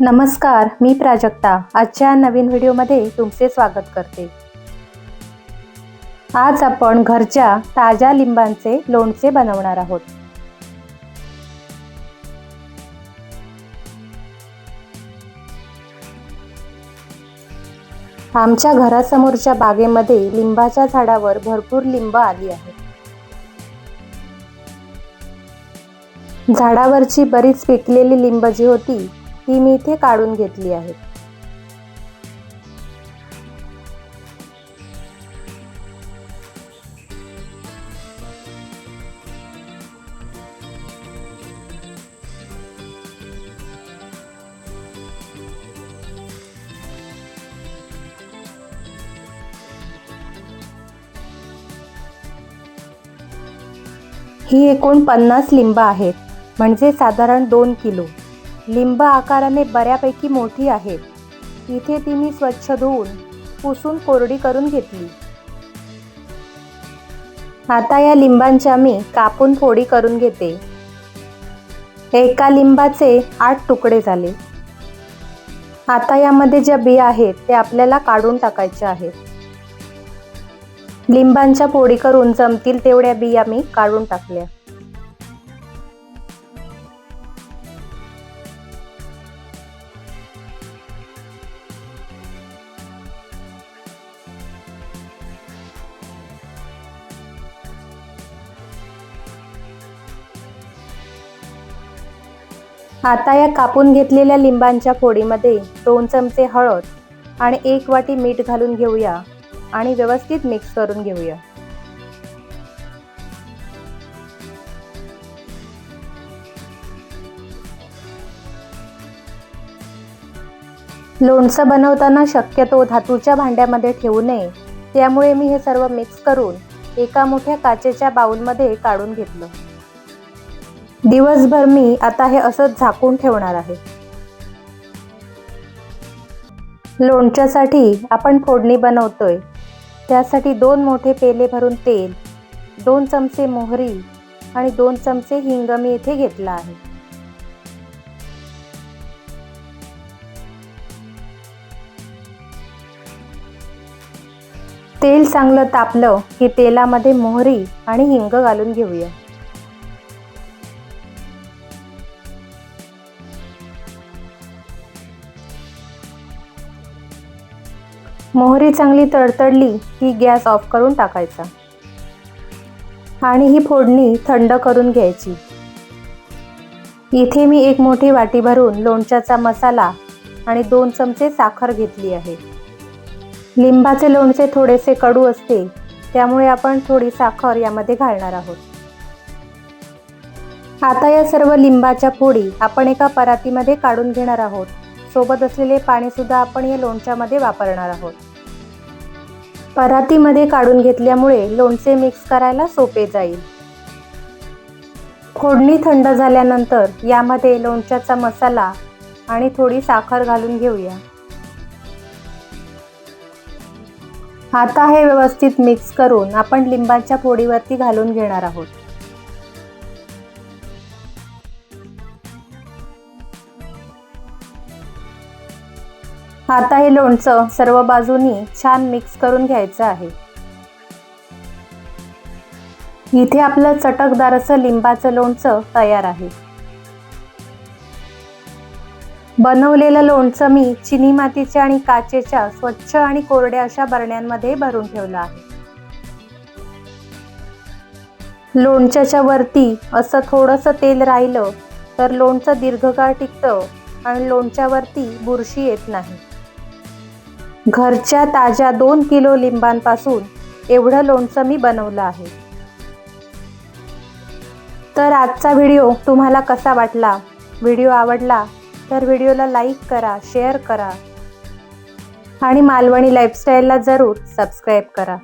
नमस्कार मी प्राजक्ता. आजच्या नवीन व्हिडिओमध्ये तुमचे स्वागत करते. आज आपण घरच्या ताज्या लिंबांचे लोणचे बनवणार आहोत. आमच्या घरासमोरच्या बागेमध्ये लिंबाच्या झाडावर भरपूर लिंब आली आहेत झाडावरची बरीच पिकलेली लिंब जी होती ही मी इथे काढून घेतली आहे. ही एकूण पन्नास लिंब आहेत म्हणजे साधारण दोन किलो. लिंब आकाराने बऱ्यापैकी मोठी आहे. इथे ती मी स्वच्छ धुवून पुसून कोरडी करून घेतली. आता या लिंबांच्या मी कापून फोडी करून घेते. एका लिंबाचे आठ तुकडे झाले. आता यामध्ये ज्या बिया आहेत ते आपल्याला काढून टाकायच्या आहेत. लिंबांच्या फोडी करून जमतील तेवढ्या बिया मी काढून टाकल्या. आता या कापून घेतलेल्या लिंबांच्या फोडीमध्ये दोन चमचे हळद आणि एक वाटी मीठ घालून घेऊया आणि व्यवस्थित मिक्स करून घेऊया. लोणचं बनवताना शक्यतो धातूच्या भांड्यामध्ये ठेवू नये. त्यामुळे मी हे सर्व मिक्स करून एका मोठ्या काचेच्या बाउलमध्ये काढून घेतलं. दिवसभर मी आता हे असंच झाकून ठेवणार आहे. लोणच्यासाठी आपण फोडणी बनवतोय. त्यासाठी दोन मोठे पेले भरून तेल दोन चमचे मोहरी आणि दोन चमचे हिंग मी इथे घेतला आहे. तेल चांगलं तापलं की तेलामध्ये मोहरी आणि हिंग घालून घेऊया. मोहरी चांगली तडतडली की गॅस ऑफ करून टाकायचा. आणि ही फोडणी थंड करून घ्यायची. इथे मी एक मोठी वाटी भरून लोणच्याचा मसाला आणि दोन चमचे साखर घेतली आहे. लिंबाचे लोणचे थोडेसे कडू असते त्यामुळे आपण थोडी साखर यामध्ये घालणार आहोत. आता या सर्व लिंबाच्या फोडी आपण एका परातीमध्ये काढून घेणार आहोत. सोबत असलेले पाणीसुद्धा आपण या लोणच्यामध्ये वापरणार आहोत. परातीमध्ये काढून घेतल्यामुळे लोणचे मिक्स करायला सोपे जाईल. फोडणी थंड झाल्यानंतर यामध्ये लोणच्याचा मसाला आणि थोडी साखर घालून घेऊया. आता हे व्यवस्थित मिक्स करून आपण लिंबाच्या फोडीवरती घालून घेणार आहोत. आता हे लोणचं सर्व बाजूनी छान मिक्स करून घ्यायचं आहे. इथे आपलं चटकदार असं लिंबाचं लोणचं तयार आहे. बनवलेलं लोणचं मी चिनी मातीच्या आणि काचेच्या स्वच्छ आणि कोरड्या अशा बरण्यांमध्ये भरून ठेवलं आहे. लोणच्याच्या वरती असं थोडंसं तेल राहिलं तर लोणचं दीर्घकाळ टिकतं आणि लोणच्यावरती बुरशी येत नाही. घरच्या ताज्या दोन किलो लिंबांपासून एवढं लोणचं मी बनवलं आहे. तर आजचा व्हिडिओ तुम्हाला कसा वाटला? व्हिडिओ आवडला तर व्हिडिओला लाईक करा शेअर करा आणि मालवणी लाईफस्टाईलला जरूर सबस्क्राईब करा.